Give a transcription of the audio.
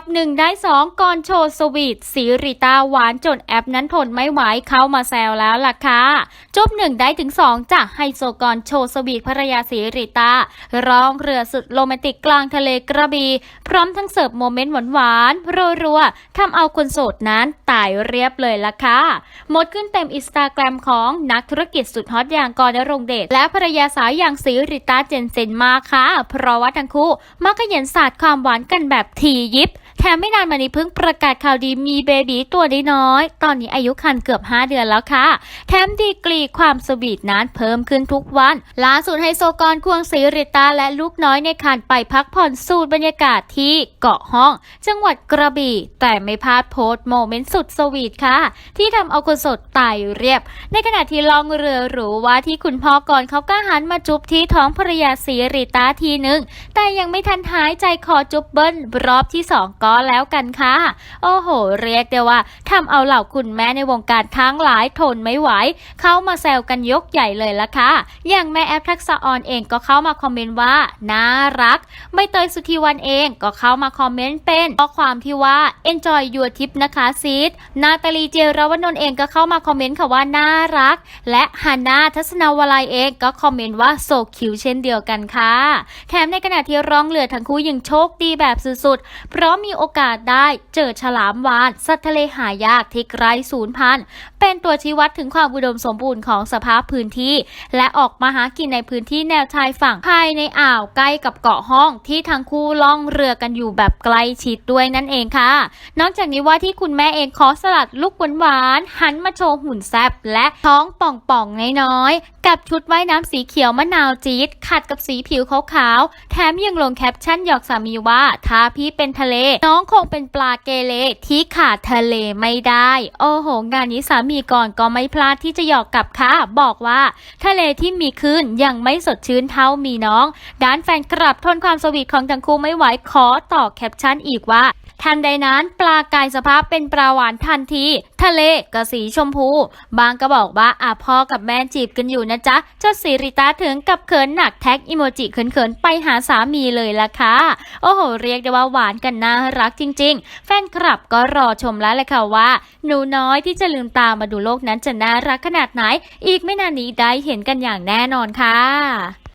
บหนึ่งได้สองก่อนโชว์สวีทสีริตาหวานจนแอปนั้นทนไม่ไหวเข้ามาแซวแล้วล่ะค่ะจบหนึ่งได้ถึงสองจากไฮโซกรโชว์สวีทภรรยาสีริตาร้องเรือสุดโรแมนติกกลางทะเลกระบี พร้อมทั้งเสิร์ฟโมเมนต์หวานๆรัวๆทำเอาคนโสดนั้นตายเรียบเลยล่ะค่ะหมดขึ้นเต็มอินสตาแกรมของนักธุรกิจสุดฮอตอย่างกรณรงเดชและภรรยาสาวอย่างสีริตาเจนเซนมาค่ะเพราะว่าทั้งคู่มักขยันศาสตร์ความหวานกันแบบทียิบ แถมไม่นานมานี้เพิ่งประกาศข่าวดีมีเบบีตัวน้อย ตอนนี้อายุคันเกือบ 5 เดือนแล้วค่ะ แถมดีกรีความสวีทนั้นเพิ่มขึ้นทุกวัน ล่าสุดไฮโซกรควงศรีริตาและลูกน้อยในคันไปพักผ่อนสูตรบรรยากาศที่เกาะห้อง จังหวัดกระบี่ แต่ไม่พลาดโพสต์โมเมนต์สุดสวีทค่ะ ที่ทำเอาคนสดตายเรียบ ในขณะที่ล่องเรือหรูว่าที่คุณพ่อก่อนเขาก็หันมาจุบที่ท้องภรรยาศรีริตาทีหนึ่งแต่ยังไม่ทันหายใจคอจุบเบิ้ลรอบที่สองก็แล้วกันค่ะ โอ้โห เรียกได้ว่าทำเอาเหล่าคุณแม่ในวงการทั้งหลายทนไม่ไหว เข้ามาแซวกันยกใหญ่เลยละค่ะ อย่างแม่แอปทักษะออนเองก็เข้ามาคอมเมนต์ว่า น่ารักใบเตยสุธีวันเองก็เข้ามาคอมเมนต์เป็นข้อความที่ว่า enjoy your trip นะคะซีดนาตาลีเจรวนนท์เองก็เข้ามาคอมเมนต์ค่ะว่าน่ารัก และฮานาทัศนาวลัยเองก็คอมเมนต์ว่าโซคิวเช่นเดียวกันค่ะ แถมในขณะที่ร้องเรือทั้งคู่ยังโชคดีแบบสุดๆ เพราะมีโอกาสได้เจอฉลามวาน สัตว์ทะเลหายากที่ไกลสูญพันธุ์เป็นตัวชี้วัดถึงความอุดมสมบูรณ์ของสภาพพื้นที่ และออกมาหากินในพื้นที่แนวชายฝั่งภายในอ่าวใกล้กับเกาะห้องที่ทั้งคู่ล่องเรือกันอยู่แบบใกล้ชิดด้วยนั่นเองค่ะ นอกจากนี้ว่าที่คุณแม่เองขอสลัดลูกหวานๆหันมาโชว์หุ่นแซบและท้องป่องๆน้อย กับชุดว่ายน้ำสีเขียวมะนาวจี๊ดขัดกับสีผิวขาวๆ แถมยังลงแคปชั่นหยอกสามีว่า ถ้าพี่เป็นทะเล น้องคงเป็นปลาเกเรที่ขาดทะเลไม่ได้ โอ้โห งานนี้สามีก่อนก็ไม่พลาดที่จะหยอกกลับค่ะ บอกว่า ทะเลที่มีคลื่นยังไม่สดชื่นเท่ามีน้อง ด้านแฟนกลับทนความสวีทของทั้งคู่ไม่ไหวขอต่อแคปชั่นอีกว่า ทันใดนั้นปลากลายสภาพเป็นปลาหวานทันที ทะเลก็สีชมพู บางก็บอกว่าอะพ่อกับแม่จีบกันอยู่นะจ๊ะ เจ้าสิริตาถึงกับเขินหนักแท็กอิโมจิเขินๆ ไปหาสามีเลยล่ะค่ะ โอ้โห เรียกได้ว่าหวานกันน่ารักจริง ๆ แฟนคลับก็รอชมแล้วแหละค่ะว่า หนูน้อยที่จะลืมตามาดูโลกนั้นจะน่ารักขนาดไหน อีกไม่นานนี้ได้เห็นกันอย่างแน่นอนค่ะ